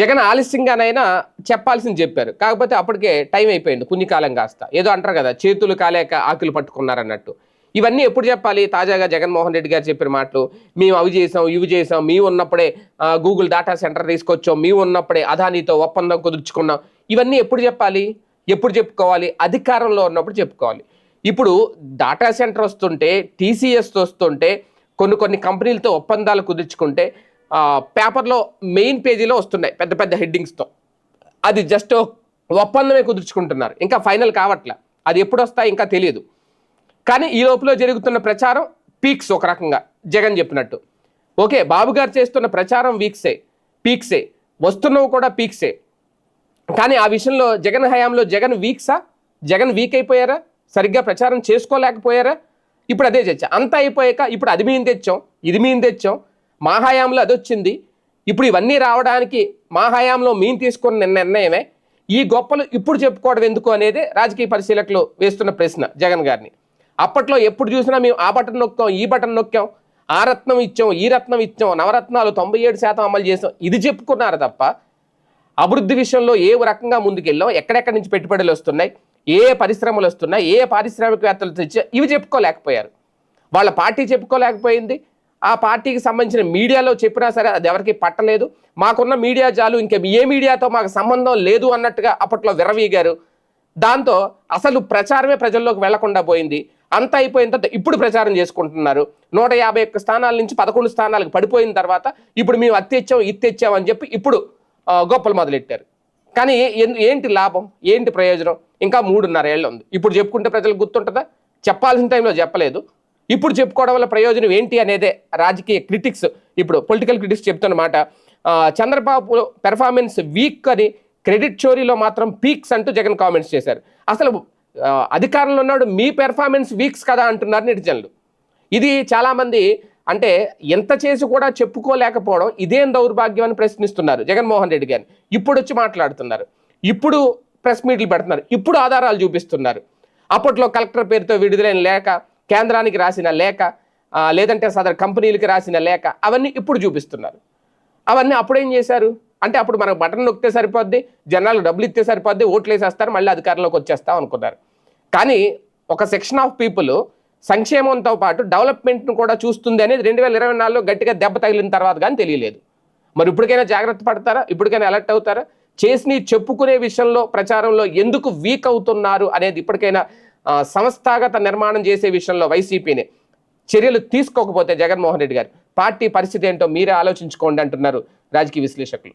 జగన్ ఆలస్యంగానైనా చెప్పాల్సింది చెప్పారు. కాకపోతే అప్పటికే టైం అయిపోయింది పుణ్యకాలం కాస్త. ఏదో అంటారు కదా చేతులు కాలేక ఆకులు పట్టుకున్నారన్నట్టు. ఇవన్నీ ఎప్పుడు చెప్పాలి? తాజాగా జగన్మోహన్ రెడ్డి గారు చెప్పిన మాటలు మేము అవి చేసాం ఇవి చేసాం మీ ఉన్నప్పుడే గూగుల్ డాటా సెంటర్ తీసుకొచ్చాం మీ ఉన్నప్పుడే అదానితో ఒప్పందం కుదుర్చుకున్నాం. ఇవన్నీ ఎప్పుడు చెప్పాలి? ఎప్పుడు చెప్పుకోవాలి? అధికారంలో ఉన్నప్పుడు చెప్పుకోవాలి. ఇప్పుడు డాటా సెంటర్ వస్తుంటే టీసీఎస్ వస్తుంటే కొన్ని కొన్ని కంపెనీలతో ఒప్పందాలు కుదుర్చుకుంటే పేపర్లో మెయిన్ పేజీలో వస్తున్నాయి పెద్ద పెద్ద హెడ్డింగ్స్తో. అది జస్ట్ ఒప్పందమే కుదుర్చుకుంటున్నారు. ఇంకా ఫైనల్ కావట్లే. అది ఎప్పుడు వస్తాయి ఇంకా తెలియదు. కానీ ఈ లోపల జరుగుతున్న ప్రచారం పీక్స్ ఒక రకంగా. జగన్ చెప్పినట్టు. ఓకే బాబు గారు చేస్తున్న ప్రచారం వీక్సే పీక్సే. వస్తున్నవి కూడా పీక్సే. కానీ ఆ విషయంలో జగన్ హయాంలో జగన్ వీక్సా? జగన్ వీక్ అయిపోయారా? సరిగ్గా ప్రచారం చేసుకోలేకపోయారా? ఇప్పుడు అదే చర్చ. అంతా అయిపోయాక ఇప్పుడు అది మేము తెచ్చాం ఇది మేము తెచ్చాం మా హయాంలో అది వచ్చింది. ఇప్పుడు ఇవన్నీ రావడానికి మా హయాంలో మేము తీసుకున్న నిర్ణయమే. ఈ గొప్పలు ఇప్పుడు చెప్పుకోవడం ఎందుకు అనేది రాజకీయ పరిశీలకులు వేస్తున్న ప్రశ్న జగన్ గారిని. అప్పట్లో ఎప్పుడు చూసినా మేము ఆ బటన్ నొక్కాం ఈ బటన్ నొక్కాం ఆ రత్నం ఇచ్చాం ఈ రత్నం ఇచ్చాం నవరత్నాలు తొంభై ఏడు శాతం అమలు చేసాం. ఇది చెప్పుకున్నారు తప్ప అభివృద్ధి విషయంలో ఏ రకంగా ముందుకెళ్ళాం ఎక్కడెక్కడి నుంచి పెట్టుబడులు వస్తున్నాయి ఏ పరిశ్రమలు వస్తున్నాయి ఏ ఏ పారిశ్రామికవేత్తలు తెచ్చా ఇవి చెప్పుకోలేకపోయారు. వాళ్ళ పార్టీ చెప్పుకోలేకపోయింది ఆ పార్టీకి సంబంధించిన మీడియాలో చెప్పినా సరే అది ఎవరికి పట్టలేదు. మాకున్న మీడియా జాలు ఇంకా ఏ మీడియాతో మాకు సంబంధం లేదు అన్నట్టుగా అప్పట్లో విరవీగారు దాంతో అసలు ప్రచారమే ప్రజల్లోకి వెళ్ళకుండా పోయింది. అంత అయిపోయిన తర్వాత ఇప్పుడు ప్రచారం చేసుకుంటున్నారు. నూట యాభై ఒక్క స్థానాల నుంచి పదకొండు స్థానాలకు పడిపోయిన తర్వాత ఇప్పుడు మేము అది తెచ్చాం ఇది తెచ్చాం అని చెప్పి ఇప్పుడు గొప్పలు మొదలెట్టారు. కానీ ఏంటి లాభం? ఏంటి ప్రయోజనం? ఇంకా మూడున్నర ఏళ్ళు ఉంది. ఇప్పుడు చెప్పుకుంటే ప్రజలకు గుర్తుంటుందా? చెప్పాల్సిన టైంలో చెప్పలేదు. ఇప్పుడు చెప్పుకోవడం వల్ల ప్రయోజనం ఏంటి అనేదే రాజకీయ క్రిటిక్స్ ఇప్పుడు పొలిటికల్ క్రిటిక్స్ చెప్తున్నమాట చంద్రబాబు పెర్ఫార్మెన్స్ వీక్ అని క్రెడిట్ చోరీలో మాత్రం పీక్స్ అంటూ జగన్ కామెంట్స్ చేశారు. అసలు అధికారంలో ఉన్నాడు మీ పెర్ఫార్మెన్స్ వీక్స్ కదా అంటున్నారు నెటిజన్లు. ఇది చాలామంది అంటే ఎంత చేసి కూడా చెప్పుకోలేకపోవడం ఇదేం దౌర్భాగ్యం అని ప్రశ్నిస్తున్నారు జగన్మోహన్ రెడ్డి గారిని ఇప్పుడు వచ్చి మాట్లాడుతున్నారు. ఇప్పుడు ప్రెస్ మీట్లు పెడుతున్నారు. ఇప్పుడు ఆధారాలు చూపిస్తున్నారు. అప్పట్లో కలెక్టర్ పేరుతో విడుదలైన లేక కేంద్రానికి రాసిన లేఖ లేదంటే సదర్ కంపెనీలకి రాసిన లేఖ అవన్నీ ఇప్పుడు చూపిస్తున్నారు. అవన్నీ అప్పుడేం చేశారు? అంటే అప్పుడు మనకు బటన్ నొక్కితే సరిపోద్ది జనాలు డబ్బులు ఇస్తే సరిపోద్ది ఓట్లు వేసేస్తారు మళ్ళీ అధికారంలోకి వచ్చేస్తాం అనుకున్నారు. కానీ ఒక సెక్షన్ ఆఫ్ పీపుల్ సంక్షేమంతో పాటు డెవలప్మెంట్ను కూడా చూస్తుంది అనేది రెండు వేల ఇరవై నాలుగులో గట్టిగా దెబ్బ తగిలిన తర్వాత కానీ తెలియలేదు. మరి ఇప్పటికైనా జాగ్రత్త పడతారా? ఇప్పటికైనా అలర్ట్ అవుతారా? చేసి చెప్పుకునే విషయంలో ప్రచారంలో ఎందుకు వీక్ అవుతున్నారు అనేది ఇప్పటికైనా సంస్థాగత నిర్మాణం చేసే విషయంలో వైసీపీని చర్యలు తీసుకోకపోతే జగన్మోహన్ రెడ్డి గారు. పార్టీ పరిస్థితి ఏంటో మీరే ఆలోచించుకోండి అంటున్నారు రాజకీయ విశ్లేషకులు.